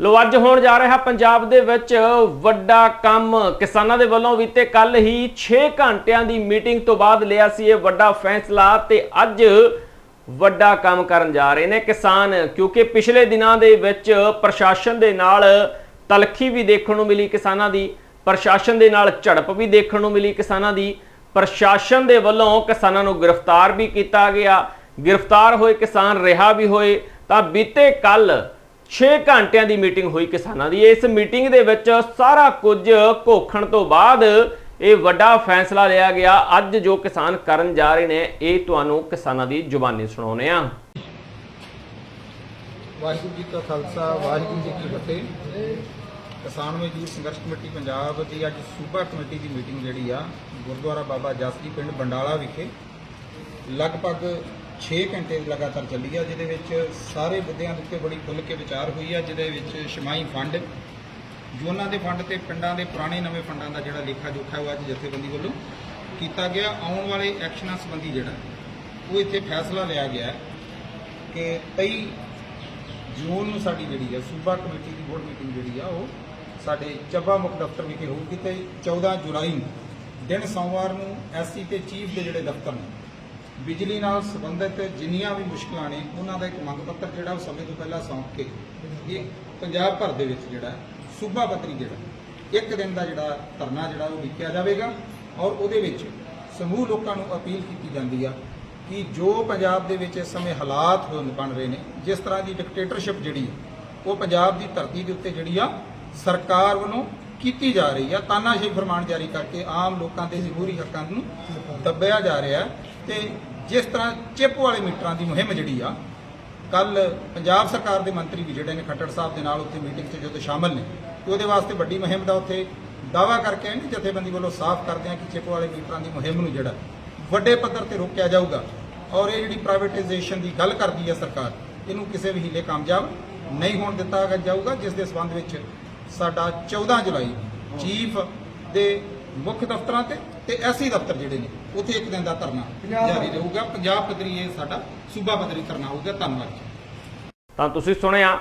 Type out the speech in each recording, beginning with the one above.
ਲੋ, ਅੱਜ ਹੋਣ ਜਾ ਰਿਹਾ ਪੰਜਾਬ ਦੇ ਵਿੱਚ ਵੱਡਾ ਕੰਮ। ਕਿਸਾਨਾਂ ਦੇ ਵੱਲੋਂ ਬੀਤੇ ਕੱਲ ਹੀ 6 ਘੰਟਿਆਂ ਦੀ ਮੀਟਿੰਗ ਤੋਂ ਬਾਅਦ ਲਿਆ ਸੀ ਇਹ ਵੱਡਾ ਫੈਸਲਾ ਤੇ ਅੱਜ ਵੱਡਾ ਕੰਮ ਕਰਨ ਜਾ ਰਹੇ ਨੇ ਕਿਸਾਨ, ਕਿਉਂਕਿ ਪਿਛਲੇ ਦਿਨਾਂ ਦੇ ਵਿੱਚ ਪ੍ਰਸ਼ਾਸਨ ਦੇ ਨਾਲ ਤਲਖੀ ਵੀ ਦੇਖਣ ਨੂੰ ਮਿਲੀ ਕਿਸਾਨਾਂ ਦੀ, ਪ੍ਰਸ਼ਾਸਨ ਦੇ ਨਾਲ ਝੜਪ ਵੀ ਦੇਖਣ ਨੂੰ ਮਿਲੀ ਕਿਸਾਨਾਂ ਦੀ, ਪ੍ਰਸ਼ਾਸਨ ਦੇ ਵੱਲੋਂ ਕਿਸਾਨਾਂ ਨੂੰ ਗ੍ਰਿਫਤਾਰ ਵੀ ਕੀਤਾ ਗਿਆ। ਗ੍ਰਿਫਤਾਰ ਹੋਏ ਕਿਸਾਨ, ਰਿਹਾ ਵੀ ਹੋਏ, ਤਾਂ ਬੀਤੇ ਕੱਲ 6 ਘੰਟਿਆਂ ਦੀ ਮੀਟਿੰਗ ਹੋਈ ਕਿਸਾਨਾਂ ਦੀ। ਇਸ ਮੀਟਿੰਗ ਦੇ ਵਿੱਚ ਸਾਰਾ ਕੁਝ ਘੋਖਣ ਤੋਂ ਬਾਅਦ ਇਹ ਵੱਡਾ ਫੈਸਲਾ ਲਿਆ ਗਿਆ। ਅੱਜ ਜੋ ਕਿਸਾਨ ਕਰਨ ਜਾ ਰਹੇ ਨੇ, ਇਹ ਤੁਹਾਨੂੰ ਕਿਸਾਨਾਂ ਦੀ ਜ਼ੁਬਾਨੀ ਸੁਣਾਉਨੇ ਆ ਵਾਹਿਗੁਰੂ ਜੀ ਕਾ ਖਾਲਸਾ, ਵਾਹਿਗੁਰੂ ਜੀ ਕੀ ਫਤਿਹ। ਕਿਸਾਨ ਮਜ਼ਦੂਰ ਸੰਘਰਸ਼ ਕਮੇਟੀ ਪੰਜਾਬ ਦੀ ਅੱਜ ਸੂਬਾ ਕਮੇਟੀ ਦੀ ਮੀਟਿੰਗ ਜਿਹੜੀ ਆ, ਗੁਰਦੁਆਰਾ ਬਾਬਾ ਜਸਜੀ ਪਿੰਡ ਬੰਡਾਲਾ ਵਿਖੇ। ਲਗਭਗ 6 ਘੰਟੇ ਲਗਾਤਾਰ ਚੱਲੀ ਆ, ਜਿਹਦੇ ਵਿੱਚ ਸਾਰੇ ਮੁੱਦਿਆਂ ਦੇ ਉੱਤੇ ਬੜੀ ਖੁੱਲ੍ਹ ਕੇ ਵਿਚਾਰ ਹੋਈ ਆ, ਜਿਹਦੇ ਵਿੱਚ ਸ਼ਮਾਈ ਫੰਡ, ਜੋਨਾਂ ਦੇ ਫੰਡ ਤੇ ਪਿੰਡਾਂ ਦੇ ਪੁਰਾਣੇ ਨਵੇਂ ਫੰਡਾਂ ਦਾ ਜਿਹੜਾ ਲੇਖਾ ਜੋਖਾ ਉਹ ਅੱਜ ਜਥੇਬੰਦੀ ਵੱਲੋਂ ਕੀਤਾ ਗਿਆ। ਆਉਣ ਵਾਲੇ ਐਕਸ਼ਨਾਂ ਸੰਬੰਧੀ ਜਿਹੜਾ, ਉਹ ਇੱਥੇ ਫੈਸਲਾ ਲਿਆ ਗਿਆ ਕਿ 23 ਜੂਨ ਨੂੰ ਸਾਡੀ ਜਿਹੜੀ ਆ, ਸੂਬਾ ਕਮੇਟੀ ਦੀ ਬੋਰਡ ਮੀਟਿੰਗ ਜਿਹੜੀ ਆ, ਉਹ ਸਾਡੇ ਚੱਬਾ ਮੁੱਖ ਦਫ਼ਤਰ ਵਿਖੇ ਹੋਊਗੀ ਤੇ 14 ਜੁਲਾਈ ਨੂੰ, ਦਿਨ ਸੋਮਵਾਰ ਨੂੰ ਐਸਸੀ ਤੇ ਚੀਫ ਦੇ ਜਿਹੜੇ ਦਫ਼ਤਰ ਨੇ ਬਿਜਲੀ ਨਾਲ ਸੰਬੰਧਿਤ ਜਿੰਨੀਆਂ ਵੀ ਮੁਸ਼ਕਲਾਂ ਨੇ, ਉਹਨਾਂ ਦਾ ਇੱਕ ਮੰਗ ਪੱਤਰ ਜਿਹੜਾ ਉਹ ਸਮੇਂ ਤੋਂ ਪਹਿਲਾਂ ਸੌਂਪ ਕੇ, ਇਹ ਪੰਜਾਬ ਭਰ ਦੇ ਵਿੱਚ ਜਿਹੜਾ, ਸੂਬਾ ਪੱਤਰੀ ਜਿਹੜਾ, ਇੱਕ ਦਿਨ ਦਾ ਜਿਹੜਾ ਧਰਨਾ ਜਿਹੜਾ ਉਹ ਲਿਖਿਆ ਜਾਵੇਗਾ ਔਰ ਉਹਦੇ ਵਿੱਚ ਸਮੂਹ ਲੋਕਾਂ ਨੂੰ ਅਪੀਲ ਕੀਤੀ ਜਾਂਦੀ ਆ ਕਿ ਜੋ ਪੰਜਾਬ ਦੇ ਵਿੱਚ ਇਸ ਸਮੇਂ ਹਾਲਾਤ ਹੋਣ ਬਣ ਰਹੇ ਨੇ, ਜਿਸ ਤਰ੍ਹਾਂ ਦੀ ਡਿਕਟੇਟਰਸ਼ਿਪ ਜਿਹੜੀ ਉਹ ਪੰਜਾਬ ਦੀ ਧਰਤੀ ਦੇ ਉੱਤੇ ਜਿਹੜੀ ਆ ਸਰਕਾਰ ਵੱਲੋਂ ਕੀਤੀ ਜਾ ਰਹੀ ਆ, ਤਾਨਾਸ਼ਾਹੀ ਫਰਮਾਨ ਜਾਰੀ ਕਰਕੇ ਆਮ ਲੋਕਾਂ ਦੇ ਜਮਹੂਰੀ ਹੱਕਾਂ ਨੂੰ ਦੱਬਿਆ ਜਾ ਰਿਹਾ। ਹੈ ਤੇ ਜਿਸ ਤਰ੍ਹਾਂ ਚਿੱਪ ਵਾਲੇ ਮੀਟਰਾਂ ਦੀ ਮੁਹਿੰਮ ਜਿਹੜੀ ਆ ਕੱਲ ਪੰਜਾਬ ਸਰਕਾਰ ਦੇ ਮੰਤਰੀ ਵੀ ਜਿਹੜੇ ਨੇ ਖੱਟੜ ਸਾਹਿਬ ਦੇ ਨਾਲ ਉੱਥੇ ਮੀਟਿੰਗ 'ਚ ਜਦੋਂ ਸ਼ਾਮਲ ਨੇ, ਤੇ ਉਹਦੇ ਵਾਸਤੇ ਵੱਡੀ ਮੁਹਿੰਮ ਦਾ ਉੱਥੇ ਦਾਵਾ ਕਰਕੇ ਆਏ ਨੇ, ਜਥੇਬੰਦੀ ਵੱਲੋਂ ਸਾਫ਼ ਕਰਦੇ ਆ ਕਿ ਚਿੱਪ ਵਾਲੇ ਮੀਟਰਾਂ ਦੀ ਮੁਹਿੰਮ ਨੂੰ ਜਿਹੜਾ ਵੱਡੇ ਪੱਧਰ ਤੇ ਰੋਕਿਆ ਜਾਊਗਾ। ਔਰ ਇਹ ਜਿਹੜੀ ਪ੍ਰਾਈਵੇਟਾਈਜੇਸ਼ਨ ਦੀ ਗੱਲ ਕਰਦੀ ਹੈ ਸਰਕਾਰ, ਇਹਨੂੰ ਕਿਸੇ ਵੀ ਹੀਲੇ ਕਾਮਯਾਬ ਨਹੀਂ ਹੋਣ ਦਿੱਤਾ ਜਾਊਗਾ, ਜਿਸ ਦੇ ਸਬੰਧ ਵਿੱਚ ਸਾਡਾ 14 ਜੁਲਾਈ ਚੀਫ ਦੇ ਮੁੱਖ ਦਫ਼ਤਰਾਂ ਤੇ ਤੇ ਐਸੀ ਦਫ਼ਤਰ ਜਿਹੜੇ ਨੇ ਉੱਥੇ ਇੱਕ ਦਿਨ ਦਾ ਧਰਨਾ ਜਾਰੀ ਰਹੂਗਾ। ਪੰਜਾਬ ਪੱਧਰੀ ਇਹ ਸਾਡਾ ਸੂਬਾ ਪੱਧਰੀ ਧਰਨਾ ਹੋਊਗਾ। ਧੰਨਵਾਦ ਜੀ। ਤਾਂ ਤੁਸੀਂ ਸੁਣਿਆ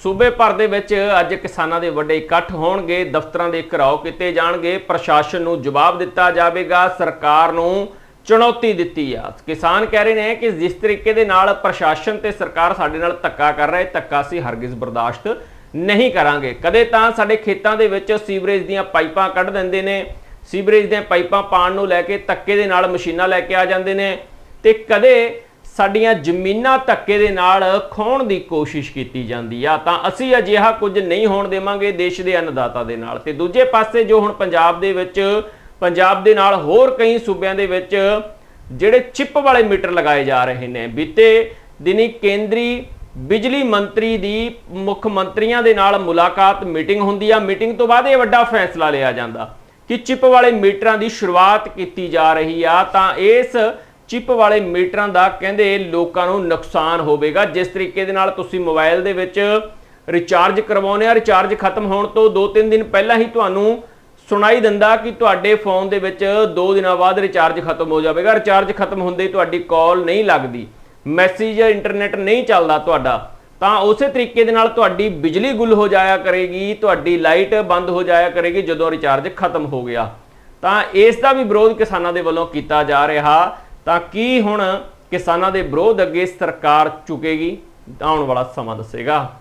ਸੂਬੇ ਭਰ ਦੇ ਵਿੱਚ ਅੱਜ ਕਿਸਾਨਾਂ ਦੇ ਵੱਡੇ ਇਕੱਠ ਹੋਣਗੇ ਦਫ਼ਤਰਾਂ ਦੇ ਘਰਾਓ ਕੀਤੇ ਜਾਣਗੇ ਪ੍ਰਸ਼ਾਸਨ ਨੂੰ ਜਵਾਬ ਦਿੱਤਾ ਜਾਵੇਗਾ ਸਰਕਾਰ ਨੂੰ ਚੁਣੌਤੀ ਦਿੱਤੀ ਆ। ਕਿਸਾਨ ਕਹਿ ਰਹੇ ਨੇ ਕਿ ਜਿਸ ਤਰੀਕੇ ਦੇ ਨਾਲ ਪ੍ਰਸ਼ਾਸਨ ਤੇ ਸਰਕਾਰ ਸਾਡੇ ਨਾਲ ਧੱਕਾ ਕਰ ਰਿਹਾ ਹੈ ਧੱਕਾ ਸੀ ਹਰਗਿਜ਼ ਬਰਦਾਸ਼ਤ ਨਹੀਂ ਕਰਾਂਗੇ। ਕਦੇ ਤਾਂ ਸਾਡੇ ਖੇਤਾਂ ਦੇ ਵਿੱਚ ਸੀਵਰੇਜ ਦੀਆਂ ਪਾਈਪਾਂ ਕੱਢ ਦਿੰਦੇ ਨੇ ਸੀਵਰੇਜ ਦੀਆਂ ਪਾਈਪਾਂ ਪਾਣ ਨੂੰ ਲੈ ਕੇ ਧੱਕੇ ਦੇ ਨਾਲ ਮਸ਼ੀਨਾਂ ਲੈ ਕੇ ਆ ਜਾਂਦੇ ਨੇ ਤੇ ਕਦੇ ਸਾਡੀਆਂ ਜ਼ਮੀਨਾਂ ਧੱਕੇ ਦੇ ਨਾਲ ਖੋਣ ਦੀ ਕੋਸ਼ਿਸ਼ ਕੀਤੀ ਜਾਂਦੀ ਆ, ਤਾਂ ਅਸੀਂ ਅਜਿਹਾ ਕੁਝ ਨਹੀਂ ਹੋਣ ਦੇਵਾਂਗੇ ਦੇਸ਼ ਦੇ ਅੰਨਦਾਤਾ ਦੇ ਨਾਲ। ਤੇ ਦੂਜੇ ਪਾਸੇ ਜੋ ਹੁਣ ਪੰਜਾਬ ਦੇ ਵਿੱਚ, ਪੰਜਾਬ ਦੇ ਨਾਲ ਹੋਰ ਕਈ ਸੂਬਿਆਂ ਦੇ ਵਿੱਚ ਜਿਹੜੇ ਚਿੱਪ ਵਾਲੇ ਮੀਟਰ ਲਗਾਏ ਜਾ ਰਹੇ ਨੇ, ਬੀਤੇ ਦਿਨੀ ਕੇਂਦਰੀ ਬਿਜਲੀ ਮੰਤਰੀ ਦੀ ਮੁੱਖ ਮੰਤਰੀਆਂ ਦੇ ਨਾਲ ਮੁਲਾਕਾਤ ਮੀਟਿੰਗ ਹੁੰਦੀ ਆ, ਮੀਟਿੰਗ ਤੋਂ ਬਾਅਦ ਇਹ ਵੱਡਾ ਫੈਸਲਾ ਲਿਆ ਜਾਂਦਾ। ਕਿ ਚਿੱਪ ਵਾਲੇ ਮੀਟਰਾਂ ਦੀ ਸ਼ੁਰੂਆਤ ਕੀਤੀ ਜਾ ਰਹੀ ਆ, ਤਾਂ ਇਸ ਚਿੱਪ ਵਾਲੇ ਮੀਟਰਾਂ ਦਾ ਕਹਿੰਦੇ ਲੋਕਾਂ ਨੂੰ ਨੁਕਸਾਨ ਹੋਵੇਗਾ। ਜਿਸ ਤਰੀਕੇ ਦੇ ਨਾਲ ਤੁਸੀਂ ਮੋਬਾਈਲ ਦੇ ਵਿੱਚ ਰਿਚਾਰਜ ਕਰਵਾਉਂਦੇ ਆ ਰਿਚਾਰਜ ਖਤਮ ਹੋਣ ਤੋਂ 2-3 ਦਿਨ ਪਹਿਲਾਂ ਹੀ ਤੁਹਾਨੂੰ ਸੁਣਾਈ ਦਿੰਦਾ ਕਿ ਤੁਹਾਡੇ ਫੋਨ ਦੇ ਵਿੱਚ 2 ਦਿਨਾਂ ਬਾਅਦ ਰਿਚਾਰਜ ਖਤਮ ਹੋ ਜਾਵੇਗਾ। ਰਿਚਾਰਜ ਖਤਮ ਹੁੰਦੇ ਹੀ ਤੁਹਾਡੀ ਕਾਲ ਨਹੀਂ ਲੱਗਦੀ। ਮੈਸੇਜ ਜਾਂ ਇੰਟਰਨੈਟ ਨਹੀਂ ਚੱਲਦਾ ਤੁਹਾਡਾ। ਤਾਂ ਉਸੇ ਤਰੀਕੇ ਦੇ ਨਾਲ ਤੁਹਾਡੀ ਬਿਜਲੀ ਗੁੱਲ ਹੋ ਜਾਇਆ ਕਰੇਗੀ, ਤੁਹਾਡੀ ਲਾਈਟ ਬੰਦ ਹੋ ਜਾਇਆ ਕਰੇਗੀ ਜਦੋਂ ਰਿਚਾਰਜ ਖਤਮ ਹੋ ਗਿਆ। ਤਾਂ ਇਸ ਦਾ ਵੀ ਵਿਰੋਧ ਕਿਸਾਨਾਂ ਦੇ ਵੱਲੋਂ ਕੀਤਾ ਜਾ ਰਿਹਾ। ਤਾਂ ਕੀ ਹੁਣ ਕਿਸਾਨਾਂ ਦੇ ਵਿਰੋਧ ਅੱਗੇ ਸਰਕਾਰ ਚੁਕੇਗੀ ਆਉਣ ਵਾਲਾ ਸਮਾਂ ਦੱਸੇਗਾ।